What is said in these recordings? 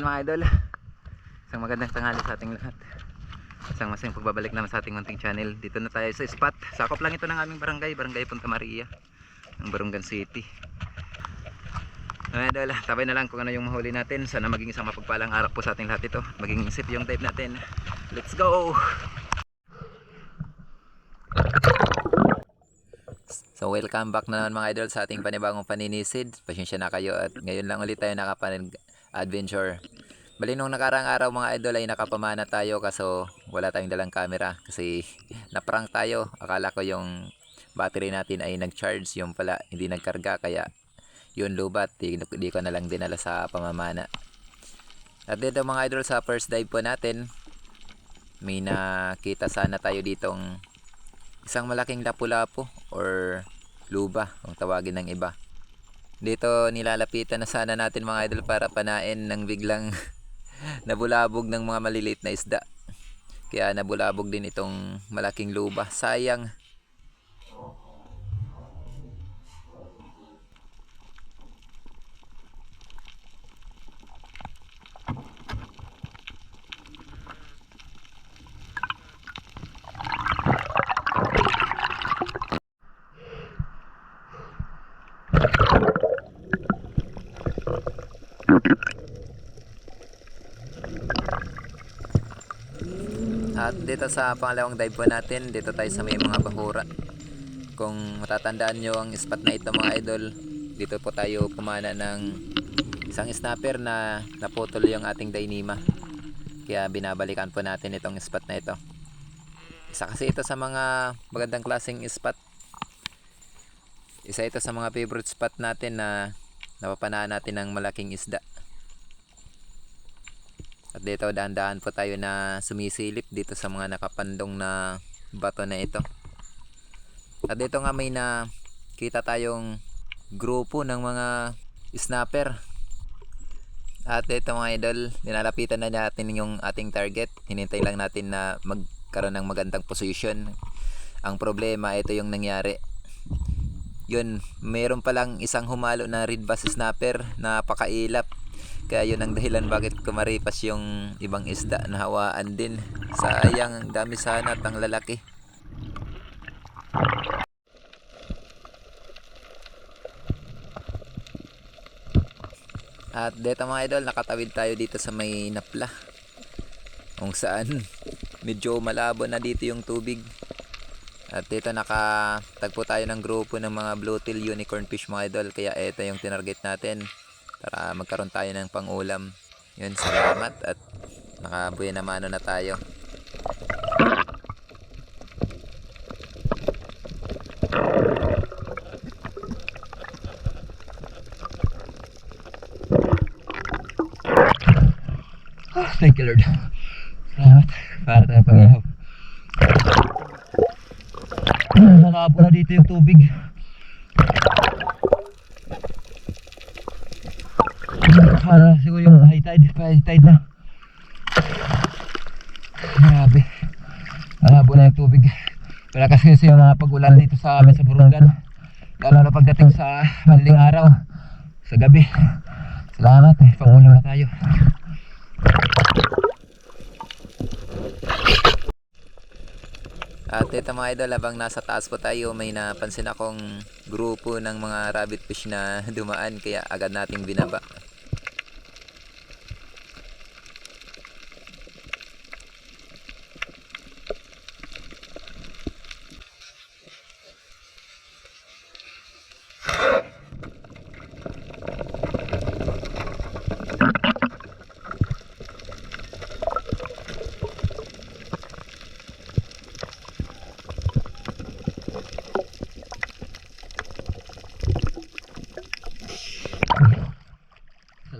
Ayan mga idol. Isang magandang tanghali sa ating lahat. Isang masayang pagbabalik naman sa ating munting channel. Dito na tayo sa spot. Sakop lang ito ng aming barangay, Barangay Punta Maria. Ng Barungan City. Mga idol, tabay na lang kung ano yung mahuli natin. Sana maging isang mapagpalang araw po sa ating lahat ito. Maging isip yung dive natin. Let's go! So welcome back na naman mga idol sa ating panibagong paninisid. Pasensya na kayo at ngayon lang ulit tayo nakapan adventure. Bali nung nakarang araw mga idol ay nakapamana tayo kaso wala tayong dalang camera kasi naprank tayo. Akala ko yung battery natin ay nag-charge yung pala hindi nagkarga kaya yun lubat di, di ko na lang dinala sa pamamana. At dito mga idol sa first dive po natin may nakita sana tayo ditong isang malaking lapu-lapu or luba kung tawagin ng iba. Dito nilalapitan na sana natin mga idol para panain ng biglang nabulabog ng mga maliliit na isda. Kaya nabulabog din itong malaking luba. Sayang. At dito sa pangalawang dive po natin, dito tayo sa may mga bahura. Kung matatandaan nyo ang spot na ito mga idol, dito po tayo pumana ng isang snapper na naputol yung ating dainima. Kaya binabalikan po natin itong spot na ito. Isa kasi ito sa mga magandang klaseng spot. Isa ito sa mga favorite spot natin na napapanaan natin ng malaking isda. At dito dahan-dahan po tayo na sumisilip dito sa mga nakapandong na bato na ito. At dito nga may na kita tayong grupo ng mga snapper. At dito mga idol, ninalapitan na natin yung ating target. Hinintay lang natin na magkaroon ng magandang position. Ang problema, ito yung nangyari. Yun, meron palang isang humalo na red bass snapper na pakailap kaya yun ang dahilan bakit kumaripas yung ibang isda na hawaan din. Sayang, ang dami sana at ang lalaki. At dito mga idol, nakatawid tayo dito sa may napla. Kung saan, medyo malabo na dito yung tubig. At dito nakatagpo tayo ng grupo ng mga bluetail unicorn fish mga idol. Kaya ito yung tinarget natin para magkaroon tayo ng pangulam. Yun, salamat at nakabuya na mano na tayo. Thank you Lord. Salamat para tayo pag-ihap. Nakaapo na dito yung tubig. Para siguro yung high tide, high tide na. Grabe. Malabo na yung tubig. Wala kasi yung mga pag-ulan dito sa amin sa Burungan. Lalo na pagdating sa madaling araw, sa gabi. Salamat eh, pangulam na tayo. At ito mga idol, habang nasa taas po tayo, may napansin akong grupo ng mga rabbit fish na dumaan kaya agad nating binaba.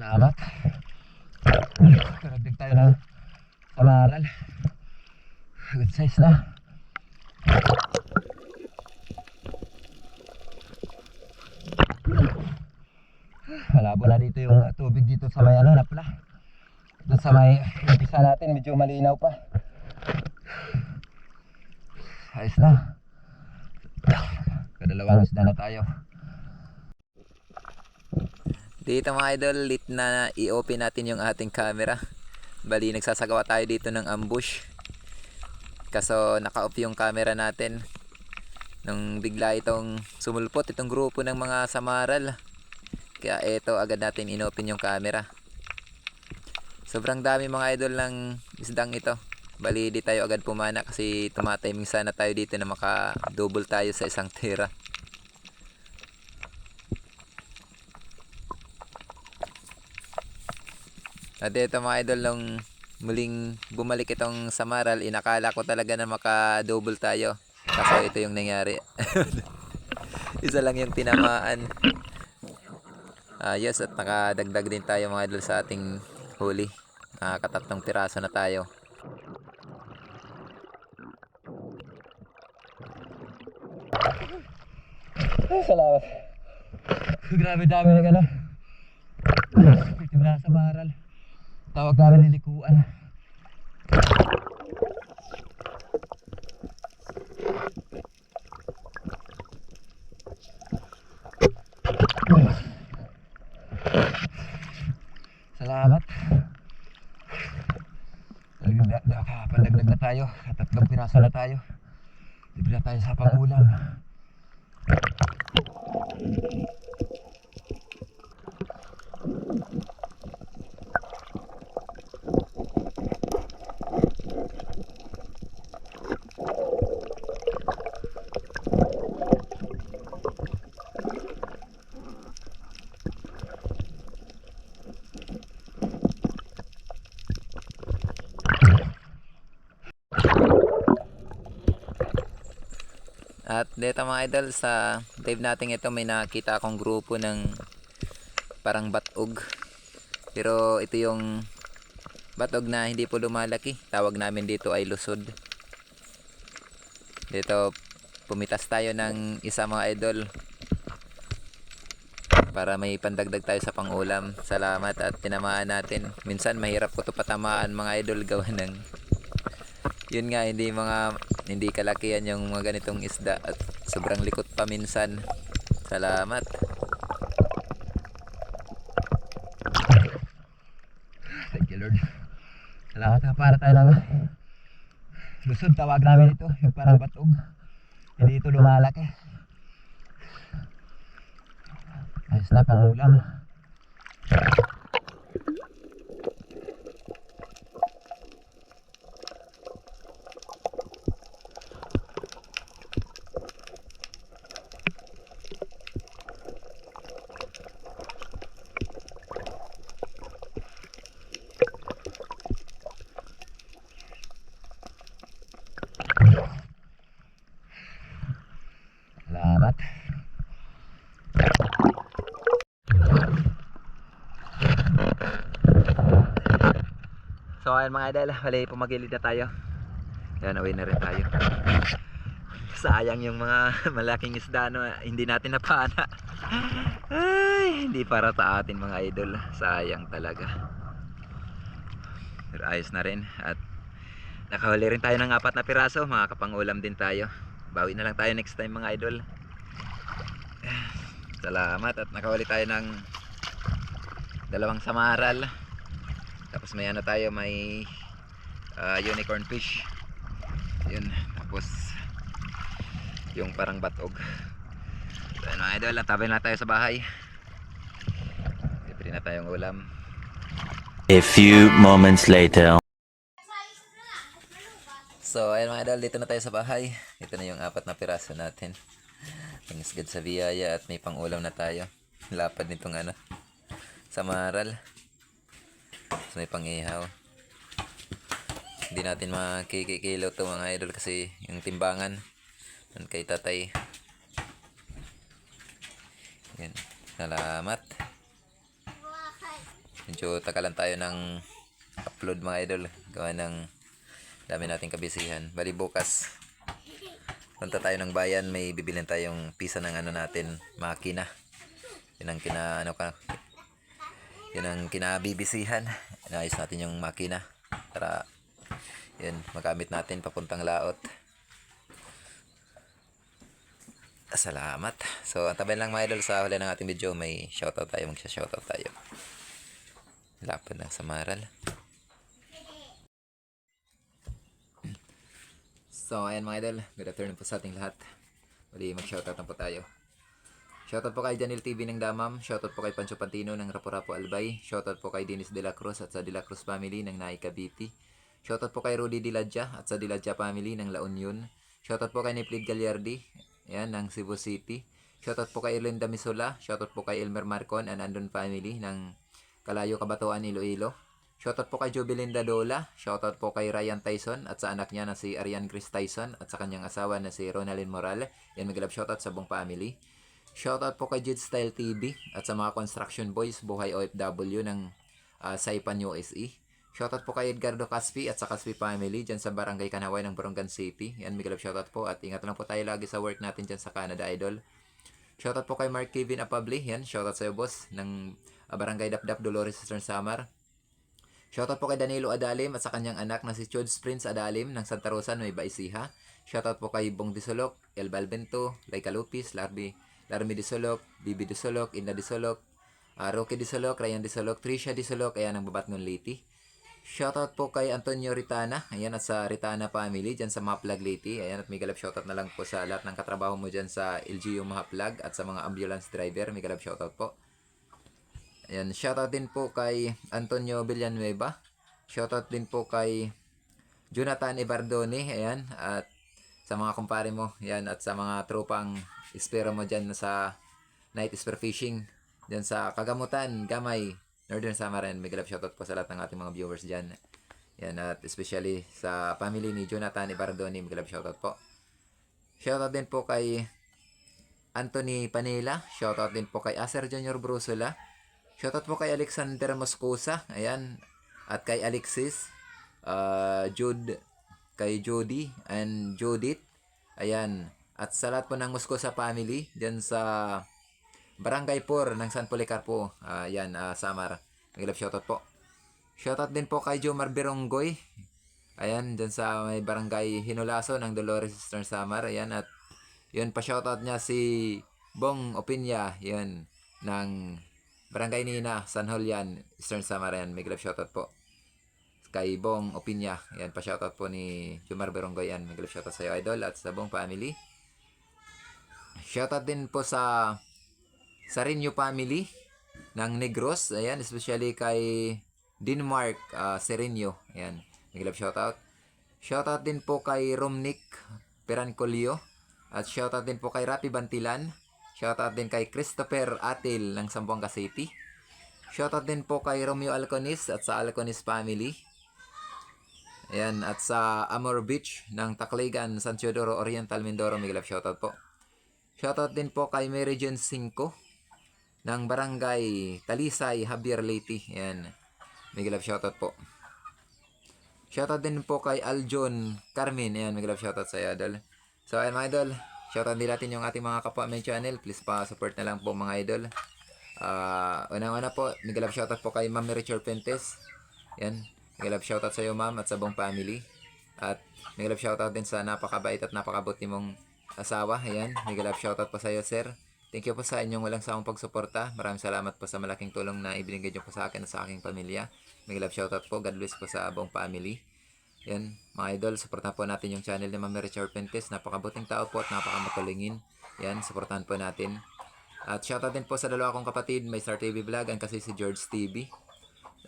Salamat. Karagdag tayo ng kamaral. Size na. Malabo na dito yung tubig dito sa may ano, napla. Doon sa may umpisa natin, medyo malinaw pa. Ayos na. Kadalawang isda na tayo. Dito mga idol, lit na i-open natin yung ating camera. Bali, nagsasagawa tayo dito ng ambush. Kaso naka-off yung camera natin. Nung bigla itong sumulpot itong grupo ng mga samaral. Kaya eto agad natin inopen yung camera. Sobrang dami mga idol ng isdang ito. Bali, di tayo agad pumana kasi tumatiming sana tayo dito na maka-double tayo sa isang tira. At ito mga idol, nung muling bumalik itong Samaral, inakala ko talaga na maka-double tayo. Kaso ito yung nangyari. Isa lang yung tinamaan. Ayos at nakadagdag din tayo mga idol sa ating huli. Nakakatatlong piraso na tayo. Salamat. Grabe dami ng ano. Timla sa baral. Tawag namin nilikuan. Salamat. Nakakapandagdag na tayo. At tatlong piraso na tayo. Libre na tayo sa pangulam. At dito mga idol, sa dive natin ito may nakita akong grupo ng parang batog. Pero ito yung batog na hindi po lumalaki. Tawag namin dito ay lusod. Dito pumitas tayo ng isa mga idol. Para may pandagdag tayo sa pangulam. Salamat at tinamaan natin. Minsan mahirap ko to patamaan mga idol gawa ng yun nga hindi mga hindi kalakihan yung mga ganitong isda at sobrang likot pa minsan salamat Thank you, Lord. Salamat na para tayo ng lusod tawag namin ito, yung parang batog. Hindi ito lumalaki. Ayos na pang ulam. Salamat. So ayun mga idol. Hali pumagilid na tayo. Yan away na rin tayo. Sayang yung mga malaking isda no? Hindi natin napana ay hindi para sa atin mga idol. Sayang talaga. Pero ayos na rin. At nakahuli rin tayo ng apat na piraso. Makakapangulam din tayo. Bawi na lang tayo next time mga idol. Salamat at nakahuli tayo ng dalawang samaral tapos may ano tayo may ah, unicorn fish yun tapos yung parang batog so mga idol tabi na tayo sa bahay libre na tayong ulam A few moments later. So, ayun mga idol, dito na tayo sa bahay. Ito na yung apat na piraso natin. Pangisgad sa biyaya at may pangulam na tayo. Lapad nitong ano, samaral. So, may pangihaw. Hindi natin makikikilo to mga idol kasi yung timbangan nun kay tatay. Yan. Salamat. Medyo tagalan tayo ng upload mga idol. Gawa ng dami nating kabisihan. Bali bukas, punta tayo ng bayan, may bibilin tayong pisa ng ano natin, makina. Yun ang kina, ano ka, yun ang kinabibisihan. Inayos natin yung makina. Para, yun, magamit natin papuntang laot. Salamat. So, antabayan lang mga idol sa huli ng ating video. May shoutout tayo. Magsha-shoutout tayo. Lapad ng samaral. So, ayan mga idol. Good afternoon po sa ating lahat. Muli mag-shoutout na po tayo. Shoutout po kay Janil TV ng Damam. Shoutout po kay Pancho Pantino ng Rapo-Rapo Albay. Shoutout po kay Dennis De La Cruz at sa De La Cruz family ng Nai Cavite. Shoutout po kay Rudy Diladja at sa Diladja family ng La Union. Shoutout po kay Niplid Gagliardi, yan, ng Cebu City. Shoutout po kay Erlinda Misula. Shoutout po kay Elmer Marcon and Andon family ng Kalayo Kabatuan, Iloilo. Shoutout po kay Jubilinda Dola. Shoutout po kay Ryan Tyson at sa anak niya na si Arian Chris Tyson at sa kanyang asawa na si Ronalyn Moral. Yan, maglab shoutout sa buong family. Shoutout po kay Jid Style TV at sa mga construction boys buhay OFW ng ah, Saipan USE. Shoutout po kay Edgardo Caspi at sa Caspi family dyan sa Barangay Kanaway ng Borongan City. Yan, Miguel shoutout po at ingat lang po tayo lagi sa work natin dyan sa Canada Idol. Shoutout po kay Mark Kevin Apabli. Yan, shoutout sa iyo boss ng ah, Barangay Dapdap Dolores Eastern Samar. Shoutout po kay Danilo Adalim at sa kanyang anak na si Chods Prince Adalim ng Santa Rosa, Nueva Ecija. Shoutout po kay Bong Disolok, El Balbento, Laika Lupis, Larbi, Larmi Disolok, Bibi Disolok, Inda Disolok, uh, Rocky Disolok, Ryan Disolok, Trisha Disolok, ayan ang babat ng Liti. Shoutout po kay Antonio Ritana, ayan at sa Ritana family dyan sa Maplag Liti. Ayan at may galap shoutout na lang po sa lahat ng katrabaho mo dyan sa LGU Mahaplag at sa mga ambulance driver. May galap shoutout po. Ayan, shoutout din po kay Antonio Villanueva. Shoutout din po kay Jonathan Ibardone, ayan, at sa mga kumpare mo, ayan, at sa mga tropang espero mo dyan sa night spear fishing, dyan sa Kagamutan, Gamay, Northern Samarin. May galap shoutout po sa lahat ng ating mga viewers dyan. Yan, at especially sa family ni Jonathan Ibardone, may galap shoutout po. Shoutout din po kay Anthony Panela. Shoutout din po kay Acer Junior Brusula. Shoutout po kay Alexander Moscosa. Ayan. At kay Alexis. Uh, Jude. Kay Jody. And Judith. Ayan. At sa lahat po ng Moscosa family. Diyan sa Barangay Por ng San Policarpo. Uh, ayan. Uh, Samar. Nag-love shoutout po. Shoutout din po kay Jomar Beronggoy. Ayan, dyan sa may barangay Hinulaso ng Dolores Eastern Samar. Ayan, at yun pa shoutout niya si Bong Opinya. Yun, ng Barangay Nina, San Julian, Eastern Samar. Ayan, may glove shoutout po. Kay Bong Opinya. Ayan, pa shoutout po ni Jomar Beronggoy. Ayan, may glove shoutout sa iyo, idol, at sa buong family. Shoutout din po sa Sarinyo family ng Negros. Ayan, especially kay Denmark uh, Serenyo. Ayan, nag-love shoutout. Shoutout din po kay Romnick Perancolio. At shoutout din po kay Rapi Bantilan. Shoutout din kay Christopher Atil ng Zamboanga City. Shoutout din po kay Romeo Alconis at sa Alconis family. Ayan, at sa Amor Beach ng Tacligan, San Teodoro Oriental, Mindoro. May love shoutout po. Shoutout din po kay Mary Jane 5 ng Barangay Talisay, Javier Leyte. Ayan. May love shoutout po. Shoutout din po kay Aljon Carmen. Ayan, may love shoutout sa idol. So, ayan mga idol. Shoutout din natin yung ating mga kapwa may channel. Please pa-support na lang po mga idol. Ah, unang-una po, may love shoutout po kay Ma'am Richard Pentes. Ayan, may love shoutout sa iyo, ma'am, at sa buong family. At may love shoutout din sa napakabait at napakabuti mong asawa. Ayan, may love shoutout po sa iyo, sir. Thank you po sa inyong walang sawang pagsuporta. Maraming salamat po sa malaking tulong na ibinigay niyo po sa akin at sa aking pamilya. May love shoutout po. God bless po sa buong family. Yan, mga idol, supportahan po natin yung channel ni Ma'am Richard Pentes. Napakabuting tao po at napakamatulingin. Yan, supportahan po natin. At shoutout din po sa dalawa kong kapatid, may Star TV Vlog, ang kasi si George TV.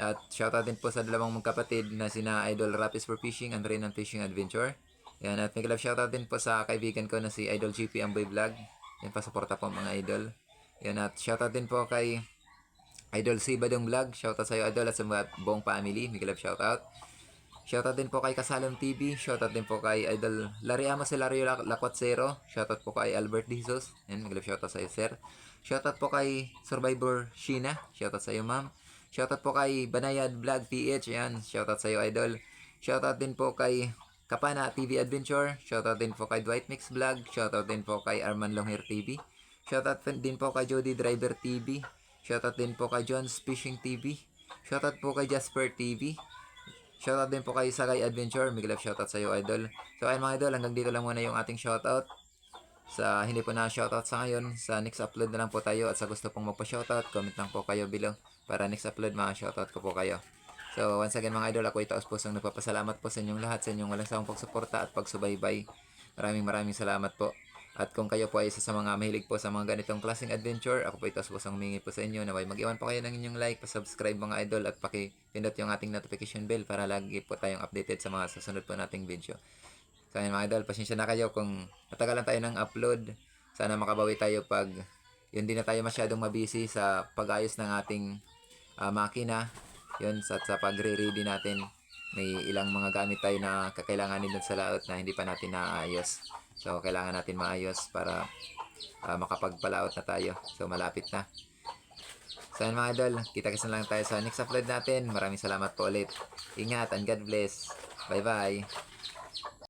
At shoutout din po sa dalawang magkapatid na sina Idol Rapis for Fishing and Rain and Fishing Adventure. Yan, at may love shoutout din po sa kaibigan ko na si Idol GP Amboy Vlog. Yan, pasuporta po mga idol. Yan, at shoutout din po kay Idol C Badong Vlog. Shoutout sa iyo, Idol, at sa mga buong family. May love shoutout. Shoutout din po kay Kasalong TV. Shoutout din po kay Idol Larry Amos Hilario Lac- Lacuatsero. Shoutout po kay Albert Jesus. Yan, mag shoutout sa iyo, sir. Shoutout po kay Survivor Sheena. Shoutout sa iyo, ma'am. Shoutout po kay Banayad Vlog PH. Yan, shoutout sa iyo, Idol. Shoutout din po kay Kapana TV Adventure. Shoutout din po kay Dwight Mix Vlog. Shoutout din po kay Arman Longhair TV. Shoutout din po kay Jody Driver TV. Shoutout din po kay John's Fishing TV. Shoutout po kay Jasper TV. Shoutout din po kay Sagay Adventure. Big love shoutout sa iyo, idol. So ayun mga idol, hanggang dito lang muna yung ating shoutout. sa hindi po na shoutout sa ngayon, sa next upload na lang po tayo at sa gusto pong magpa-shoutout, comment lang po kayo below para next upload mga shoutout ko po kayo. So once again mga idol, ako ito taos pusong nagpapasalamat po sa inyong lahat, sa inyong walang sawang pagsuporta at pagsubaybay. Maraming maraming salamat po. At kung kayo po ay isa sa mga mahilig po sa mga ganitong klaseng adventure, ako po ito pusong humingi po sa inyo na mag-iwan po kayo ng inyong like, pa-subscribe mga idol at paki-pindot yung ating notification bell para lagi po tayong updated sa mga susunod po nating video. So ayun mga idol, pasensya na kayo kung natagalan tayo ng upload. Sana makabawi tayo pag yun din na tayo masyadong mabisi sa pag-ayos ng ating ah, makina. Yun, sa, sa pagre-ready natin. May ilang mga gamit tayo na kakailanganin dun sa laot na hindi pa natin naayos. So, kailangan natin maayos para ah, makapagpalaot na tayo. So, malapit na. So, ayun mga idol, kita-kits na lang tayo sa next upload natin. Maraming salamat po ulit. Ingat and God bless. Bye-bye.